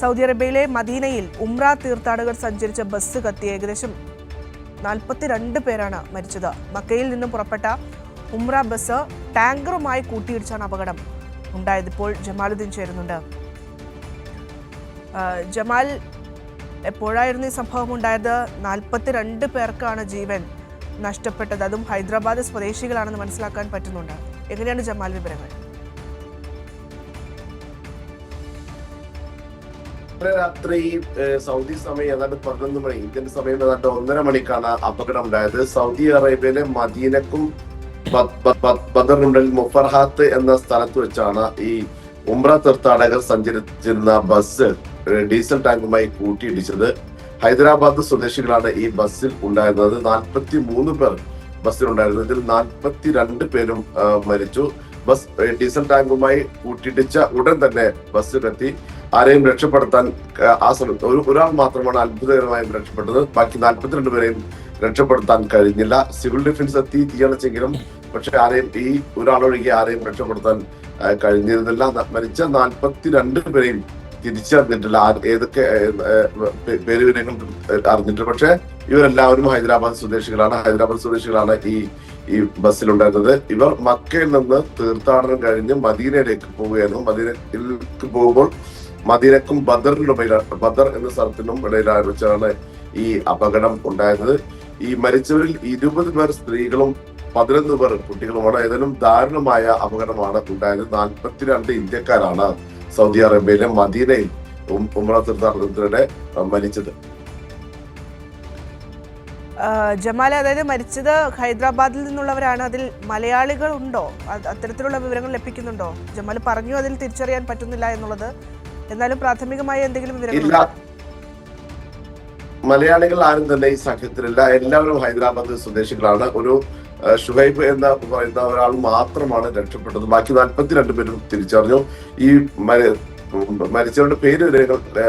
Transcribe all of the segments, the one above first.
Saudi അറേബ്യയിലെ മദീനയിൽ ഉംറ തീർത്ഥാടകർ സഞ്ചരിച്ച ബസ് കത്തി ഏകദേശം നാൽപ്പത്തിരണ്ട് പേരാണ് മരിച്ചത്. മക്കയിൽ നിന്നും പുറപ്പെട്ട ഉംറ ബസ് ടാങ്കറുമായി കൂട്ടിയിടിച്ചാണ് അപകടം ഉണ്ടായത്. ഇപ്പോൾ ജമാലുദ്ദീൻ ചേരുന്നുണ്ട്. ജമാൽ എപ്പോഴായിരുന്നു ഈ സംഭവം ഉണ്ടായത്? നാൽപ്പത്തിരണ്ട് പേർക്കാണ് ജീവൻ നഷ്ടപ്പെട്ടത്. അതും ഹൈദരാബാദ് സ്വദേശികളാണെന്ന് മനസ്സിലാക്കാൻ പറ്റുന്നുണ്ട്. എങ്ങനെയാണ് ജമാൽ വിവരങ്ങൾ? രാത്രി സൗദി സമയം ഏതാണ്ട് പതിനൊന്ന് മണി ഇന്ത്യൻ സമയം ഏതാണ്ട് ഒന്നര മണിക്കാണ് അപകടം ഉണ്ടായത്. സൗദി അറേബ്യയിലെ മദീനക്കും ബദറിനുള്ളിൽ മുഫർഹാത്ത് എന്ന സ്ഥലത്ത് വെച്ചാണ് ഈ ഉംറ തീർത്ഥാടകർ സഞ്ചരിച്ചിരുന്ന ബസ് ഡീസൽ ടാങ്കുമായി കൂട്ടിയിടിച്ചത്. ഹൈദരാബാദ് സ്വദേശികളാണ് ഈ ബസ്സിൽ ഉണ്ടായിരുന്നത്. നാൽപ്പത്തി മൂന്ന് പേർ ബസ്സിലുണ്ടായിരുന്നു. ഇതിൽ നാൽപ്പത്തി രണ്ട് പേരും മരിച്ചു. ബസ് ഡീസൽ ടാങ്കുമായി കൂട്ടിയിടിച്ച ഉടൻ തന്നെ ബസ്സിലെത്തി. ആരെയും രക്ഷപ്പെടുത്താൻ ആ, സമയത്ത് ഒരു ഒരാൾ മാത്രമാണ് അത്ഭുതകരമായും രക്ഷപ്പെട്ടത്. ബാക്കി നാൽപ്പത്തിരണ്ട് പേരെയും രക്ഷപ്പെടുത്താൻ കഴിഞ്ഞില്ല. സിവിൽ ഡിഫൻസ് എത്തി തീയണച്ചെങ്കിലും പക്ഷെ ആരെയും ഈ ഒരാളൊഴികെ ആരെയും രക്ഷപ്പെടുത്താൻ കഴിഞ്ഞിരുന്നില്ല. മരിച്ച നാൽപ്പത്തിരണ്ട് പേരെയും തിരിച്ചറിഞ്ഞിട്ടില്ല. ഏതൊക്കെ പേര് വിവരങ്ങൾ അറിഞ്ഞിട്ടില്ല. പക്ഷെ ഇവരെല്ലാവരും ഹൈദരാബാദ് സ്വദേശികളാണ്. ഹൈദരാബാദ് സ്വദേശികളാണ് ഈ ഈ ബസ്സിലുണ്ടായിരുന്നത്. ഇവർ മക്കയിൽ നിന്ന് തീർത്ഥാടനം കഴിഞ്ഞ് മദീനയിലേക്ക് പോവുകയായിരുന്നു. മദീനയിലേക്ക് പോകുമ്പോൾ മദീനക്കും ബദറിനും ബദർ എന്ന സ്ഥലത്തിനും ഇടയിൽ വെച്ചാണ് ഈ അപകടം ഉണ്ടായത്. ഈ മരിച്ചവരിൽ ഇരുപത് പേർ സ്ത്രീകളും പതിനൊന്ന് പേർ കുട്ടികളുമാണ്. ഏതായാലും ദാരുണമായ അപകടമാണ് ഉണ്ടായത്. നാൽപ്പത്തിരണ്ട് ഇന്ത്യക്കാരാണ് സൗദി അറേബ്യയിലെ മദീനയിൽ ഉമ്ര തീർത്ഥാടനത്തിനിടെ മരിച്ചത്. ജമാൽ അതായത് മരിച്ചത് ഹൈദരാബാദിൽ നിന്നുള്ളവരാണ്. അതിൽ മലയാളികൾ ഉണ്ടോ അത് അത്തരത്തിലുള്ള വിവരങ്ങൾ ലഭിക്കുന്നുണ്ടോ? ജമാൽ പറഞ്ഞു അതിൽ തിരിച്ചറിയാൻ പറ്റുന്നില്ല എന്നുള്ളത് എന്നാലും പ്രാഥമികമായ എന്തെങ്കിലും വിവരങ്ങൾ മലയാളികൾ ആരും തന്നെ ഈ സംഘത്തിലില്ല എല്ലാവരും ഹൈദരാബാദ് സ്വദേശികളാണ്. ഒരു ഷുഹൈബ് എന്ന് പറയുന്ന ഒരാൾ മാത്രമാണ് രക്ഷപ്പെട്ടത്. ബാക്കി നാൽപ്പത്തിരണ്ട് പേരും തിരിച്ചറിഞ്ഞു. ഈ മരിച്ചവരുടെ പേര് ഏ,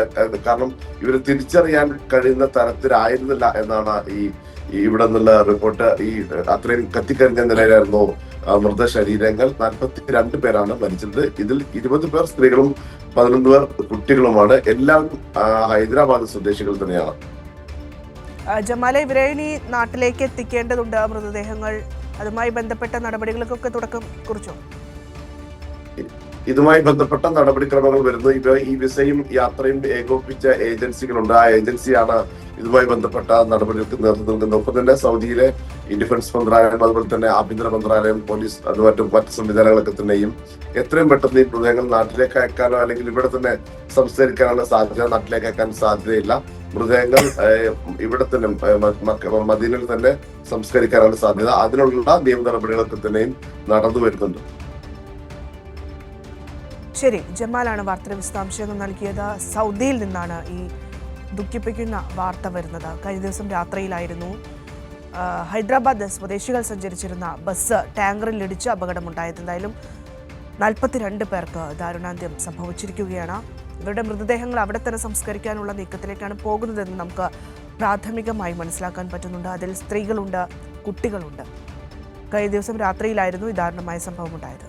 കാരണം ഇവരെ തിരിച്ചറിയാൻ കഴിയുന്ന തരത്തിലായിരുന്നില്ല എന്നാണ് ഈ ഇവിടെ നിന്നുള്ള റിപ്പോർട്ട് ഈ അത്രയും കത്തിക്കരിഞ്ഞ നിലയിലായിരുന്നു മൃതശരീരങ്ങൾ. നാൽപ്പത്തി പേരാണ് മരിച്ചത്. ഇതിൽ ഇരുപത് പേർ സ്ത്രീകളും പതിനൊന്ന് പേർ കുട്ടികളുമാണ്. എല്ലാം ഹൈദരാബാദ് സ്വദേശികൾ തന്നെയാണ്. ജമാലെ ഇവരെ ഇനി നാട്ടിലേക്ക് എത്തിക്കേണ്ടതുണ്ട്. മൃതദേഹങ്ങൾ അതുമായി ബന്ധപ്പെട്ട നടപടികൾക്കൊക്കെ തുടക്കം കുറിച്ചോ. ഇതുമായി ബന്ധപ്പെട്ട നടപടിക്രമങ്ങൾ വരുന്നു ഇവ ഈ വിസയും യാത്രയും ഏകോപിപ്പിച്ച ഏജൻസികളുണ്ട്. ആ ഏജൻസിയാണ് ഇതുമായി ബന്ധപ്പെട്ട നടപടികൾക്ക് നേതൃത്വം നൽകുന്നത്. ഒപ്പം തന്നെ സൗദിയിലെ ഇൻഡിഫൻസ് ഡിഫൻസ് മന്ത്രാലയം അതുപോലെ തന്നെ ആഭ്യന്തര മന്ത്രാലയം പോലീസ് അത് മറ്റും മറ്റ് സംവിധാനങ്ങളൊക്കെ തന്നെയും എത്രയും പെട്ടെന്ന് ഈ മൃതദേഹങ്ങൾ നാട്ടിലേക്ക് അയക്കാനോ അല്ലെങ്കിൽ ഇവിടെ തന്നെ സംസ്കരിക്കാനുള്ള സാധ്യത നാട്ടിലേക്ക് അയക്കാൻ സാധ്യതയില്ല. മൃതദേഹങ്ങൾ ഇവിടെ തന്നെ മദീനയിൽ തന്നെ സംസ്കരിക്കാനുള്ള സാധ്യത. അതിനുള്ള നിയമ നടപടികളൊക്കെ തന്നെയും നടന്നു വരുന്നുണ്ട്. ശരി ജമാലാണ് വാർത്തയുടെ വിശദാംശങ്ങൾ നൽകിയത്. സൗദിയിൽ നിന്നാണ് ഈ ദുഃഖിപ്പിക്കുന്ന വാർത്ത വരുന്നത്. കഴിഞ്ഞ ദിവസം രാത്രിയിലായിരുന്നു ഹൈദരാബാദ് സ്വദേശികൾ സഞ്ചരിച്ചിരുന്ന ബസ് ടാങ്കറിൽ ഇടിച്ച് അപകടമുണ്ടായത്. എന്തായാലും നാൽപ്പത്തിരണ്ട് പേർക്ക് ദാരുണാന്ത്യം സംഭവിച്ചിരിക്കുകയാണ്. ഇവരുടെ മൃതദേഹങ്ങൾ അവിടെ തന്നെ സംസ്കരിക്കാനുള്ള നീക്കത്തിലേക്കാണ് പോകുന്നതെന്ന് നമുക്ക് പ്രാഥമികമായി മനസ്സിലാക്കാൻ പറ്റുന്നുണ്ട്. അതിൽ സ്ത്രീകളുണ്ട് കുട്ടികളുണ്ട്. കഴിഞ്ഞ ദിവസം രാത്രിയിലായിരുന്നു ഈ ദാരുണമായ സംഭവം ഉണ്ടായത്